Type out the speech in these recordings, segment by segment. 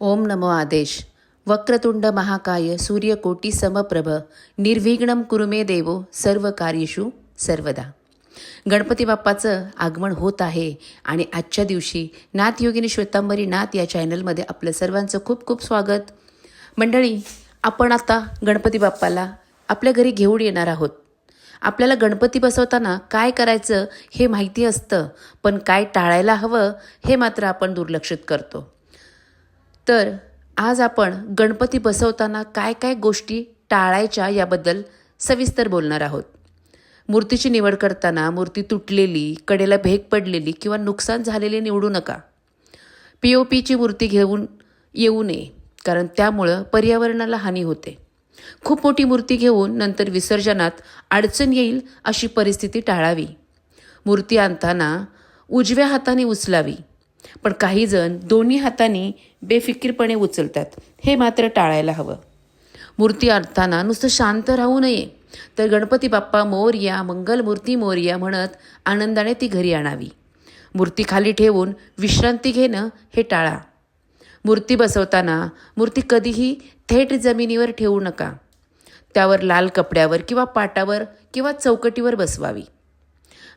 ओम नमो आदेश. वक्रतुंड महाकाय सूर्यकोटी समप्रभ निर्विघ्न कुरुमे देवो सर्व कार्येषु सर्वदा. गणपती बाप्पाचं आगमन होत आहे आणि आजच्या दिवशी नाथ योगिनी श्वेतांबरी नाथ या चॅनलमध्ये आपलं सर्वांचं खूप खूप स्वागत. मंडळी आपण आता गणपती बाप्पाला आपल्या घरी घेऊन येणार आहोत. आपल्याला गणपती बसवताना काय करायचं हे माहिती असतं पण काय टाळायला हवं हे मात्र आपण दुर्लक्षित करतो. तर आज आपण गणपती बसवताना काय काय गोष्टी टाळायच्या याबद्दल सविस्तर बोलणार आहोत. मूर्तीची निवड करताना मूर्ती तुटलेली कडेला भेग पडलेली किंवा नुकसान झालेले निवडू नका. पी ओ पीची मूर्ती घेऊन येऊ नये कारण त्यामुळं पर्यावरणाला हानी होते. खूप मोठी मूर्ती घेऊन नंतर विसर्जनात अडचण येईल अशी परिस्थिती टाळावी. मूर्ती आणताना उजव्या हाताने उचलावी. पण काही जण दोन्ही हातांनी बेफिकीरपणे उचलतात. हे मात्र टाळायला हवं. मूर्ती आणताना नुसतं शांत राहू नये. तर गणपती बाप्पा मोर्या मंगल मूर्ती म्हणत आनंदाने ती घरी आणावी. मूर्ती खाली ठेवून विश्रांती घेणं हे टाळा. मूर्ती बसवताना मूर्ती कधीही थेट जमिनीवर ठेवू नका. त्यावर लाल कपड्यावर किंवा पाटावर किंवा चौकटीवर बसवावी.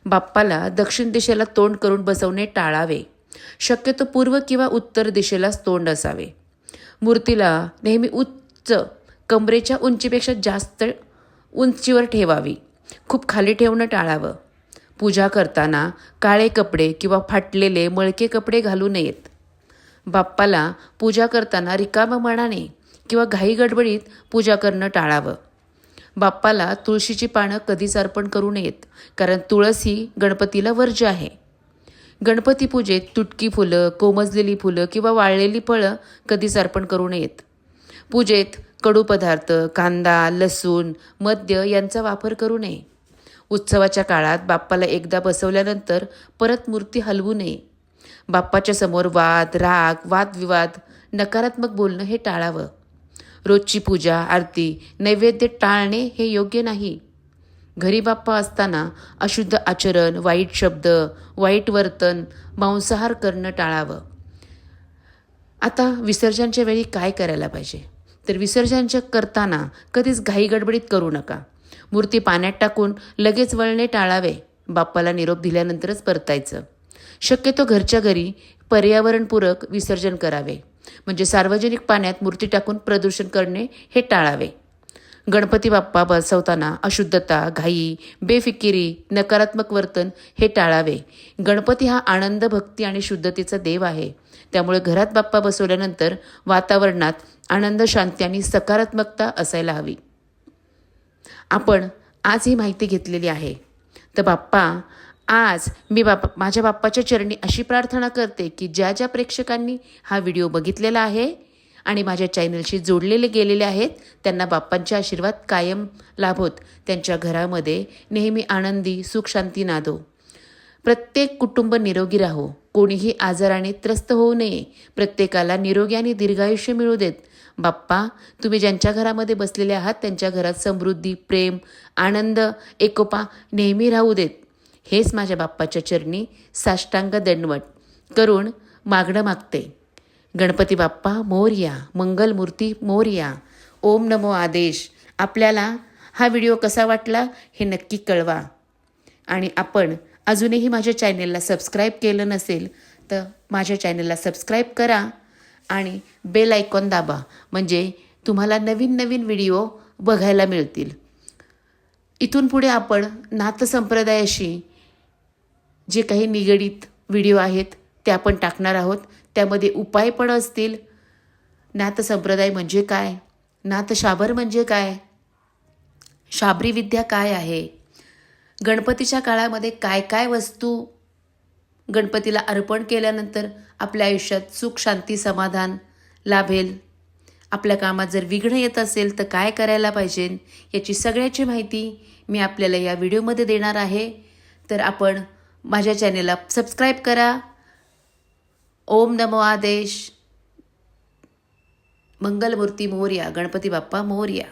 बाप्पाला दक्षिण दिशेला तोंड करून बसवणे टाळावे. शक्यतो पूर्व किंवा उत्तर दिशेलाच तोंड असावे. मूर्तीला नेहमी उच्च कमरेच्या उंचीपेक्षा जास्त उंचीवर ठेवावी. खूप खाली ठेवणं टाळावं. पूजा करताना काळे कपडे किंवा फाटलेले मळके कपडे घालू नयेत. बाप्पाला पूजा करताना रिकाम मनाने किंवा घाई गडबडीत पूजा करणं टाळावं. बाप्पाला तुळशीची पानं कधीच अर्पण करू नयेत कारण तुळस ही गणपतीला वर्ज्य आहे. गणपती पूजेत तुटकी फुलं कोमजलेली फुलं किंवा वाळलेली फळं कधीच अर्पण करू नयेत. पूजेत कडू पदार्थ कांदा लसूण मद्य यांचा वापर करू नये. उत्सवाच्या काळात बाप्पाला एकदा बसवल्यानंतर परत मूर्ती हलवू नये. बाप्पाच्या समोर वाद राग वादविवाद नकारात्मक बोलणं हे टाळावं. रोजची पूजा आरती नैवेद्य टाळणे हे योग्य नाही. घरी बाप्पा असताना अशुद्ध आचरण वाईट शब्द वाईट वर्तन मांसाहार करणं टाळावं. आता विसर्जनच्या वेळी काय करायला पाहिजे? तर विसर्जनच्या करताना कधीच घाई गडबडीत करू नका. मूर्ती पाण्यात टाकून लगेच वळणे टाळावे बाप्पाला निरोप दिल्यानंतरच परतायचं. शक्यतो घरच्या घरी पर्यावरणपूरक विसर्जन करावे. म्हणजे सार्वजनिक पाण्यात मूर्ती टाकून प्रदूषण करणे हे टाळावे. गणपती बाप्पा बसवताना अशुद्धता घाई बेफिकिरी नकारात्मक वर्तन हे टाळावे. गणपती हा आनंद भक्ती आणि शुद्धतेचा देव आहे. त्यामुळे घरात बाप्पा बसवल्यानंतर वातावरणात आनंद शांती आणि सकारात्मकता असायला हवी. आपण आज ही माहिती घेतलेली आहे. तर बाप्पा आज मी बाप माझ्या बाप्पाच्या चरणी अशी प्रार्थना करते की ज्या ज्या प्रेक्षकांनी हा व्हिडिओ बघितलेला आहे आणि माझ्या चॅनलशी जोडलेले गेलेले आहेत. त्यांना बाप्पांचे आशीर्वाद कायम लाभोत. त्यांच्या घरामध्ये नेहमी आनंदी सुख शांती नादो. प्रत्येक कुटुंब निरोगी राहो. कोणीही आजाराने त्रस्त होऊ नये. प्रत्येकाला निरोगी आणि दीर्घायुष्य मिळू देत. बाप्पा तुम्ही ज्यांच्या घरामध्ये बसलेले आहात त्यांच्या घरात समृद्धी प्रेम आनंद एकोपा नेहमी राहू देत. हेच माझ्या बाप्पाच्या चरणी साष्टांग दंडवट करून मागणं मागते. गणपती बाप्पा मोर्या मंगलमूर्ती मोर्या. ओम नमो आदेश. आपल्याला हा व्हिडिओ कसा वाटला हे नक्की कळवा. आणि आपण अजूनही माझ्या चॅनेलला सबस्क्राईब केलं नसेल तर माझ्या चॅनेलला सबस्क्राईब करा आणि बेल आयकॉन दाबा. म्हणजे तुम्हाला नवीन नवीन व्हिडिओ बघायला मिळतील. इथून पुढे आपण नाथसंप्रदायाशी जे काही निगडीत व्हिडिओ आहेत त्या आपण टाकणार आहोत. त्यामध्ये उपाय पण असतील. नाथसंप्रदाय म्हणजे काय? नाथशाबर म्हणजे काय? शाबरी विद्या काय आहे? गणपतीच्या काळामध्ये काय काय वस्तू गणपतीला अर्पण केल्यानंतर आपल्या आयुष्यात सुख शांती समाधान लाभेल. आपल्या कामात जर विघ्न येत असेल तर काय करायला पाहिजे? याची सगळ्याची माहिती मी आपल्याला या व्हिडिओमध्ये देणार आहे. तर आपण माझ्या चॅनेलला सबस्क्राईब करा. ओम नमो आदेश मंगलमूर्ती मोर्या गणपती बाप्पा मोर्या